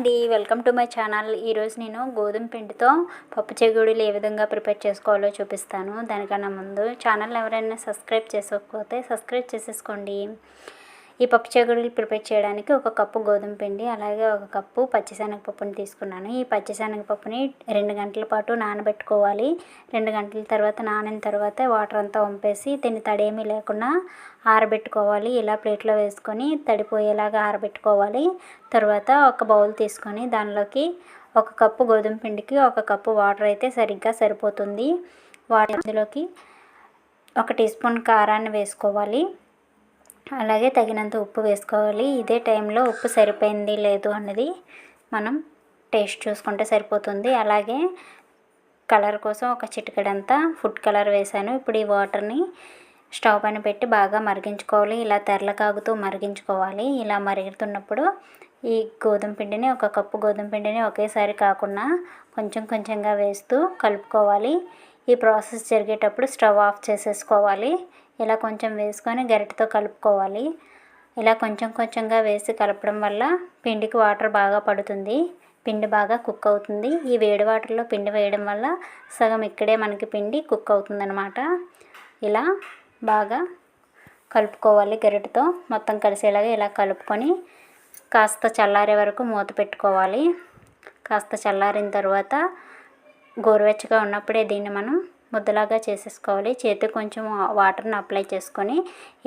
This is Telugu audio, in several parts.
అండి వెల్కమ్ టు మై ఛానల్. ఈరోజు నేను గోధుమ పిండితో పప్పు చెగుడులు ఏ విధంగా ప్రిపేర్ చేసుకోవాలో చూపిస్తాను. దానికన్నా ముందు ఛానల్ ఎవరైనా సబ్స్క్రైబ్ చేసుకోకపోతే సబ్స్క్రైబ్ చేసేసుకోండి. ఈ పప్పుచేగుడులు ప్రిపేర్ చేయడానికి ఒక కప్పు గోధుమ పిండి అలాగే ఒక కప్పు పచ్చిశనగపప్పుని తీసుకున్నాను. ఈ పచ్చిశనగపప్పుని రెండు గంటల పాటు నానబెట్టుకోవాలి. రెండు గంటల తర్వాత నానిన తర్వాత వాటర్ అంతా వంపేసి దీన్ని తడేమీ లేకుండా ఆరబెట్టుకోవాలి. ఇలా ప్లేట్లో వేసుకొని తడిపోయేలాగా ఆరబెట్టుకోవాలి. తర్వాత ఒక బౌల్ తీసుకొని దానిలోకి ఒక కప్పు గోధుమ పిండికి ఒక కప్పు వాటర్ అయితే సరిగ్గా సరిపోతుంది. వాటిలోకి ఒక టీ స్పూన్ కారాన్ని వేసుకోవాలి. అలాగే తగినంత ఉప్పు వేసుకోవాలి. ఇదే టైంలో ఉప్పు సరిపోయింది లేదు అన్నది మనం టేస్ట్ చూసుకుంటే సరిపోతుంది. అలాగే కలర్ కోసం ఒక చిటికడంతా ఫుడ్ కలర్ వేసాను ఇప్పుడు ఈ వాటర్ని స్టవ్ పైన పెట్టి బాగా మరిగించుకోవాలి. ఇలా తెరల కాగుతూ మరిగించుకోవాలి. ఇలా మరుగుతున్నప్పుడు ఈ గోధుమ పిండిని ఒక కప్పు గోధుమ పిండిని ఒకేసారి కాకుండా కొంచెం కొంచెంగా వేస్తూ కలుపుకోవాలి. ఈ ప్రాసెస్ జరిగేటప్పుడు స్టవ్ ఆఫ్ చేసేసుకోవాలి. ఇలా కొంచెం వేసుకొని గరిటతో కలుపుకోవాలి. ఇలా కొంచెం కొంచెంగా వేసి కలపడం వల్ల పిండికి వాటర్ బాగా పడుతుంది. పిండి బాగా కుక్ అవుతుంది. ఈ వేడి వాటర్లో పిండి వేయడం వల్ల సగం ఇక్కడే మనకి పిండి కుక్ అవుతుంది అనమాట ఇలా బాగా కలుపుకోవాలి గరిటతో. మొత్తం కలిసేలాగా ఇలా కలుపుకొని కాస్త చల్లారే వరకు మూత పెట్టుకోవాలి. కాస్త చల్లారిన తర్వాత గోరువెచ్చగా ఉన్నప్పుడే దీన్ని మనం ముద్దలాగా చేసేసుకోవాలి. చేతికి కొంచెం వాటర్ని అప్లై చేసుకొని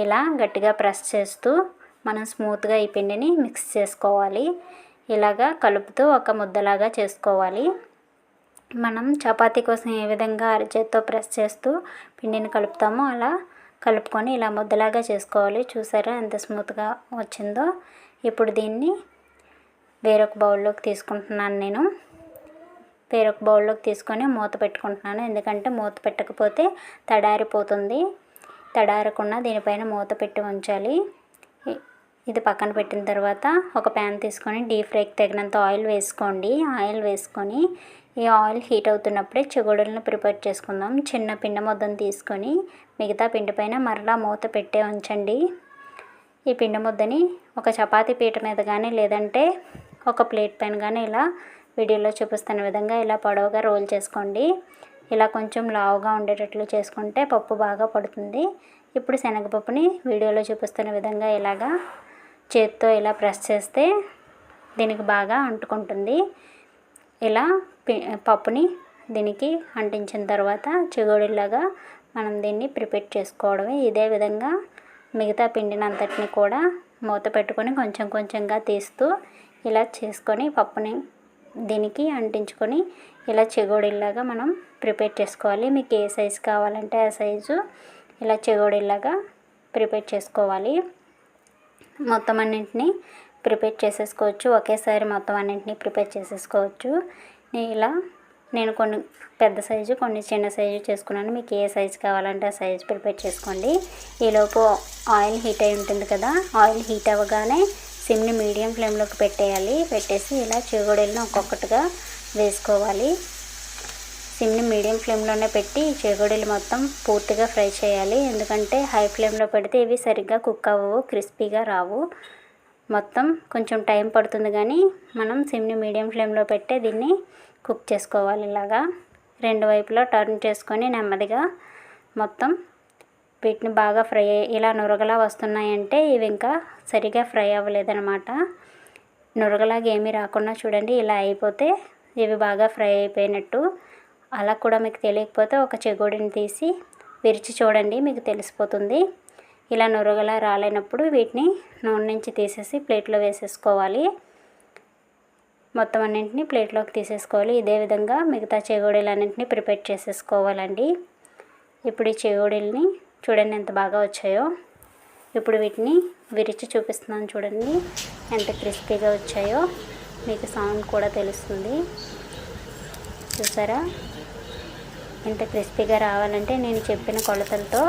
ఇలా గట్టిగా ప్రెస్ చేస్తూ మనం స్మూత్గా ఈ పిండిని మిక్స్ చేసుకోవాలి. ఇలాగా కలుపుతూ ఒక ముద్దలాగా చేసుకోవాలి. మనం చపాతీ కోసం ఏ విధంగా అరిచేత్తో ప్రెస్ చేస్తూ పిండిని కలుపుతామో అలా కలుపుకొని ఇలా ముద్దలాగా చేసుకోవాలి. చూసారా ఎంత స్మూత్గా వచ్చిందో. ఇప్పుడు దీన్ని వేరొక బౌల్లోకి తీసుకుంటున్నాను నేను. వేరొక బౌల్లోకి తీసుకొని మూత పెట్టుకుంటున్నాను. ఎందుకంటే మూత పెట్టకపోతే తడారిపోతుంది. తడారకుండా దీనిపైన మూత పెట్టి ఉంచాలి. ఇది పక్కన పెట్టిన తర్వాత ఒక ప్యాన్ తీసుకొని డీప్ ఫ్రైకి తగినంత ఆయిల్ వేసుకోండి. ఆయిల్ వేసుకొని ఈ ఆయిల్ హీట్ అవుతున్నప్పుడే చిగుడులను ప్రిపేర్ చేసుకుందాం. చిన్న పిండి ముద్దను తీసుకొని మిగతా పిండి పైన మరలా మూత పెట్టే ఉంచండి. ఈ పిండి ముద్దని ఒక చపాతీ పీట మీద కానీ లేదంటే ఒక ప్లేట్ పైన కానీ ఇలా వీడియోలో చూపిస్తున్న విధంగా ఇలా పొడవుగా రోల్ చేసుకోండి. ఇలా కొంచెం లావుగా ఉండేటట్లు చేసుకుంటే పప్పు బాగా పడుతుంది. ఇప్పుడు శనగపప్పుని వీడియోలో చూపిస్తున్న విధంగా ఇలాగా చేత్తో ఇలా ప్రెస్ చేస్తే దీనికి బాగా అంటుకుంటుంది. ఇలా పప్పుని దీనికి అంటించిన తర్వాత చెగోడిలాగా మనం దీన్ని ప్రిపేర్ చేసుకోవడమే. ఇదే విధంగా మిగతా పిండినంతటిని కూడా మూత పెట్టుకొని కొంచెం కొంచెంగా తీస్తూ ఇలా చేసుకొని పప్పుని దీనికి అంటించుకొని ఇలా చెగోడిల్లాగా మనం ప్రిపేర్ చేసుకోవాలి. మీకు ఏ సైజు కావాలంటే ఆ సైజు ఇలా చెగోడిల్లాగా ప్రిపేర్ చేసుకోవాలి. మొత్తం అన్నింటినీ ప్రిపేర్ చేసేసుకోవచ్చు. ఒకేసారి మొత్తం అన్నింటినీ ప్రిపేర్ చేసేసుకోవచ్చు. ఇలా నేను కొన్ని పెద్ద సైజు కొన్ని చిన్న సైజు చేసుకున్నాను. మీకు ఏ సైజు కావాలంటే ఆ సైజు ప్రిపేర్ చేసుకోండి. ఈలోపు ఆయిల్ హీట్ అయి ఉంటుంది కదా ఆయిల్ హీట్ అవ్వగానే సిమ్ని మీడియం ఫ్లేమ్లోకి పెట్టేయాలి. పెట్టేసి ఇలా చేగోడీలను ఒక్కొక్కటిగా వేసుకోవాలి. సిమ్ని మీడియం ఫ్లేమ్లోనే పెట్టి చేగోడీలు మొత్తం పూర్తిగా ఫ్రై చేయాలి. ఎందుకంటే హై ఫ్లేమ్లో పెడితే ఇవి సరిగ్గా కుక్ అవ్వవు క్రిస్పీగా రావు. మొత్తం కొంచెం టైం పడుతుంది కానీ మనం సిమ్ని మీడియం ఫ్లేమ్లో పెట్టే దీన్ని కుక్ చేసుకోవాలి ఇలాగా. రెండు వైపులా టర్న్ చేసుకొని నెమ్మదిగా మొత్తం వీటిని బాగా ఫ్రై ఇలా నురగలా వస్తున్నాయంటే ఇవి ఇంకా సరిగా ఫ్రై అవ్వలేదన్నమాట. నురగలాగా ఏమీ రాకుండా చూడండి ఇలా అయిపోతే ఇవి బాగా ఫ్రై అయిపోయినట్టు. అలా కూడా మీకు తెలియకపోతే ఒక చెగోడిని తీసి విరిచి చూడండి మీకు తెలిసిపోతుంది. ఇలా నురగలా రాలేనప్పుడు వీటిని నూనె నుంచి తీసేసి ప్లేట్లో వేసేసుకోవాలి. మొత్తం అన్నింటినీ ప్లేట్లోకి తీసేసుకోవాలి. ఇదే విధంగా మిగతా చెగోడీలన్నింటినీ ప్రిపేర్ చేసేసుకోవాలండి. ఇప్పుడు ఈ చెగోడీలని చూడండి ఎంత బాగా వచ్చాయో. ఇప్పుడు వీటిని విరిచి చూపిస్తున్నాను చూడండి ఎంత క్రిస్పీగా వచ్చాయో. మీకు సౌండ్ కూడా తెలుస్తుంది. చూసారా? ఎంత క్రిస్పీగా రావాలంటే నేను చెప్పిన కొలతలతో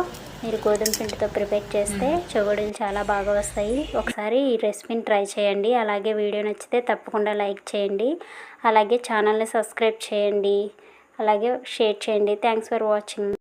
మీరు గోధుమ పిండితో ప్రిపేర్ చేస్తే చెగుడులు చాలా బాగా వస్తాయి. ఒకసారి ఈ రెసిపీని ట్రై చేయండి. అలాగే వీడియో నచ్చితే తప్పకుండా లైక్ చేయండి. అలాగే ఛానల్ని సబ్స్క్రైబ్ చేయండి. అలాగే షేర్ చేయండి. Thanks for watching.